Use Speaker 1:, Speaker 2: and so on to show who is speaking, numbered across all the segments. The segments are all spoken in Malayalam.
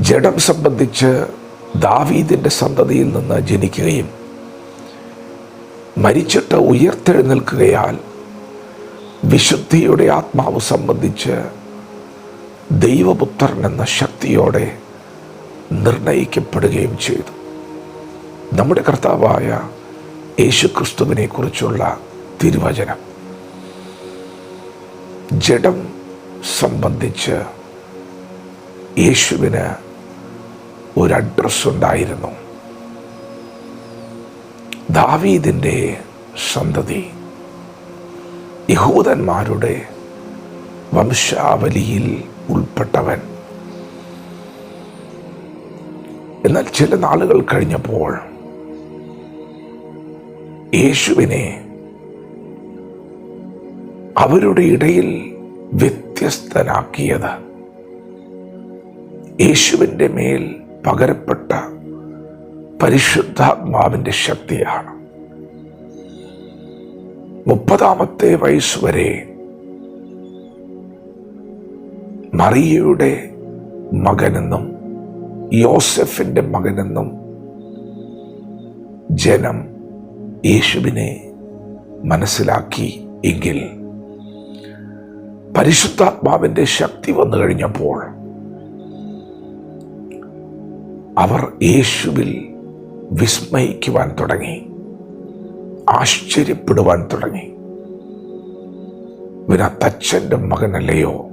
Speaker 1: ജഡം സംബന്ധിച്ച് ദാവീദിന്റെ സന്തതിയിൽ നിന്ന് ജനിക്കുകയും മരിച്ചിട്ട് ഉയർത്തെഴുന്നേൽക്കുകയാൽ വിശുദ്ധിയുടെ ആത്മാവ് സംബന്ധിച്ച് ദൈവപുത്രൻ എന്ന ശക്തിയോടെ നിർണയിക്കപ്പെടുകയും ചെയ്തു. നമ്മുടെ കർത്താവായ യേശുക്രിസ്തുവിനെ കുറിച്ചുള്ള തിരുവചനം. ജഡം സംബന്ധിച്ച് യേശുവിന് ഒരു അഡ്രസ് ഉണ്ടായിരുന്നു. ദാവീദിന്റെ സന്തതി യഹൂദന്മാരുടെ വംശാവലിയിൽ ഉൾപ്പെട്ടവൻ. എന്നാൽ ചില നാളുകൾ കഴിഞ്ഞപ്പോൾ യേശുവിനെ അവരുടെ ഇടയിൽ വ്യത്യസ്തനാക്കിയത്. യേശുവിന്റെ മേൽ പകരപ്പെട്ട പരിശുദ്ധാത്മാവിന്റെ ശക്തിയാണ്. മുപ്പതാമത്തെ വയസ്സ് വരെ മറിയയുടെ മകനെന്നും യോസഫിന്റെ മകനെന്നും ജനം യേശുവിനെ മനസ്സിലാക്കി എങ്കിൽ പരിശുദ്ധാത്മാവിന്റെ ശക്തി വന്നു കഴിഞ്ഞപ്പോൾ അവർ യേശുവിൽ വിസ്മയിക്കുവാൻ തുടങ്ങി. ആശ്ചര്യപ്പെടുവാൻ തുടങ്ങി. ഇവൻ ആ തച്ചന്റെ മകനല്ലയോ?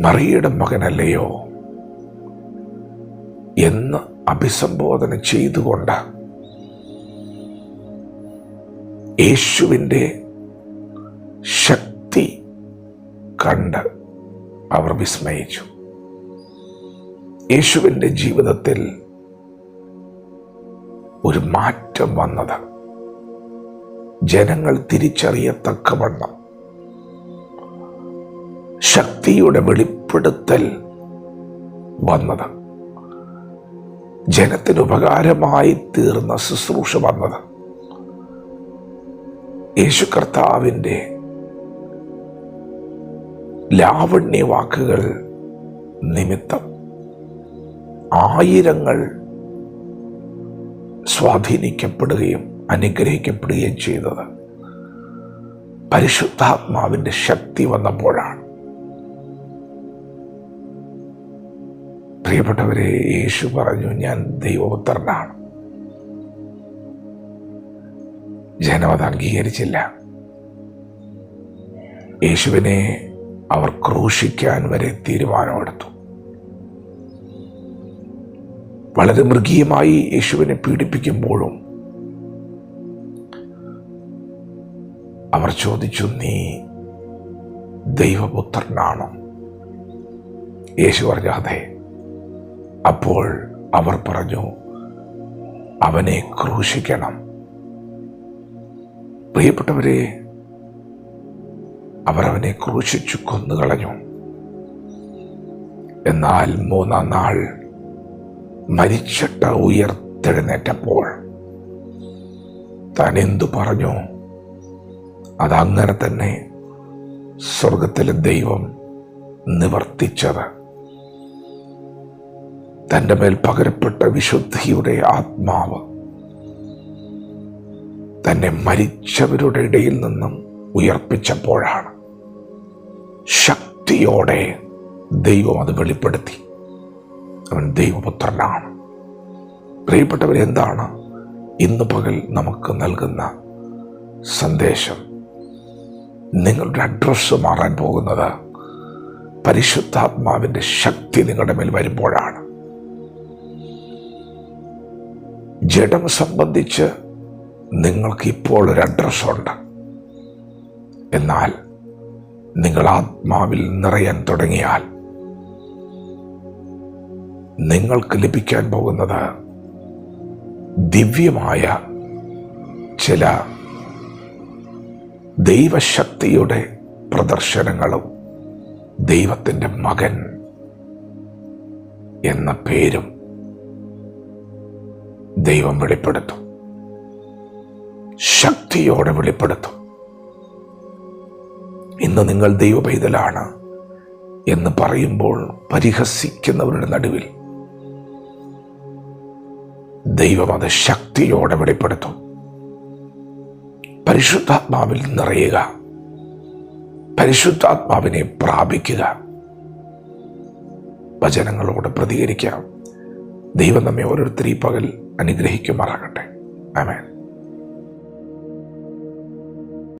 Speaker 1: മറിയുടെ മകനല്ലയോ? എന്ന് അഭിസംബോധന ചെയ്തുകൊണ്ട് യേശുവിന്റെ ശക്തി കണ്ട് അവർ വിസ്മയിച്ചു. യേശുവിന്റെ ജീവിതത്തിൽ ഒരു മാറ്റം വന്നത്. ജനങ്ങൾ തിരിച്ചറിയത്തക്കവണ്ണം ശക്തിയുടെ വെളിപ്പെടുത്തൽ വന്നത്. ജനത്തിന് ഉപകാരമായി തീർന്ന ശുശ്രൂഷ വന്നത്. യേശു കർത്താവിന്റെ ലാവണ്യ വാക്കുകൾ നിമിത്തം ആയിരങ്ങൾ സ്വാധീനിക്കപ്പെടുകയും അനുഗ്രഹിക്കപ്പെടുകയും ചെയ്തത് പരിശുദ്ധാത്മാവിന്റെ ശക്തി വന്നപ്പോഴാണ്. പ്രിയപ്പെട്ടവരെ യേശു പറഞ്ഞു ഞാൻ ദൈവപുത്രനാണ്. ജനം അത് അംഗീകരിച്ചില്ല. യേശുവിനെ അവർ ക്രൂശിക്കാൻ വരെ തീരുമാനമെടുത്തു. വളരെ മൃഗീയമായി യേശുവിനെ പീഡിപ്പിക്കുമ്പോഴും അവർ ചോദിച്ചു നീ ദൈവപുത്രനാണോ? യേശു പറഞ്ഞു അതെ. അപ്പോൾ അവർ പറഞ്ഞു അവനെ ക്രൂശിക്കണം. പ്രിയപ്പെട്ടവരെ അവർ അവനെ ക്രൂശിച്ചു കൊന്നുകളഞ്ഞു. എന്നാൽ മൂന്നാം നാൾ മരിച്ചിട്ട് ഉയർത്തെഴുന്നേറ്റപ്പോൾ താൻ എന്തു പറഞ്ഞു? അതങ്ങനെ തന്നെ സ്വർഗത്തിലെ ദൈവം നിവർത്തിച്ചത്. തന്റെ മേൽ പകരപ്പെട്ട വിശുദ്ധിയുടെ ആത്മാവ് തന്നെ മരിച്ചവരുടെ ഇടയിൽ നിന്നും ഉയർപ്പിച്ചപ്പോഴാണ്. ശക്തിയോടെ ദൈവം അത് വെളിപ്പെടുത്തി. അവൻ ദൈവപുത്രനാണ്. പ്രിയപ്പെട്ടവർ എന്താണ് ഇന്ന് പകൽ നമുക്ക് നൽകുന്ന സന്ദേശം? നിങ്ങളുടെ അഡ്രസ്സ് മാറാൻ പോകുന്നത് പരിശുദ്ധാത്മാവിന്റെ ശക്തി നിങ്ങളുടെ മേൽ വരുമ്പോഴാണ്. ജഡം സംബന്ധിച്ച് നിങ്ങൾക്ക് ഇപ്പോൾ ഒരു അഡ്രസ്സുണ്ട്. എന്നാൽ നിങ്ങൾ ആത്മാവിൽ നിറയാൻ തുടങ്ങിയാൽ നിങ്ങൾക്ക് ലഭിക്കാൻ പോകുന്നത് ദിവ്യമായ ചില ദൈവശക്തിയുടെ പ്രദർശനങ്ങളും ദൈവത്തിന്റെ മകൻ എന്ന പേരും ദൈവം വെളിപ്പെടുത്തും. ശക്തിയോടെ വെളിപ്പെടുത്തും. ഇന്ന് നിങ്ങൾ ദൈവ പൈതലാണ് എന്ന് പറയുമ്പോൾ പരിഹസിക്കുന്നവരുടെ നടുവിൽ ദൈവം അത് ശക്തിയോടെ വെളിപ്പെടുത്തും. പരിശുദ്ധാത്മാവിൽ നിറയുക. പരിശുദ്ധാത്മാവിനെ പ്രാപിക്കുക. വചനങ്ങളോട് പ്രതികരിക്കാം. ദൈവം നമ്മെ ഓരോരുത്തരും പകൽ അനുഗ്രഹിക്കുമാറാകട്ടെ. ആമേൻ.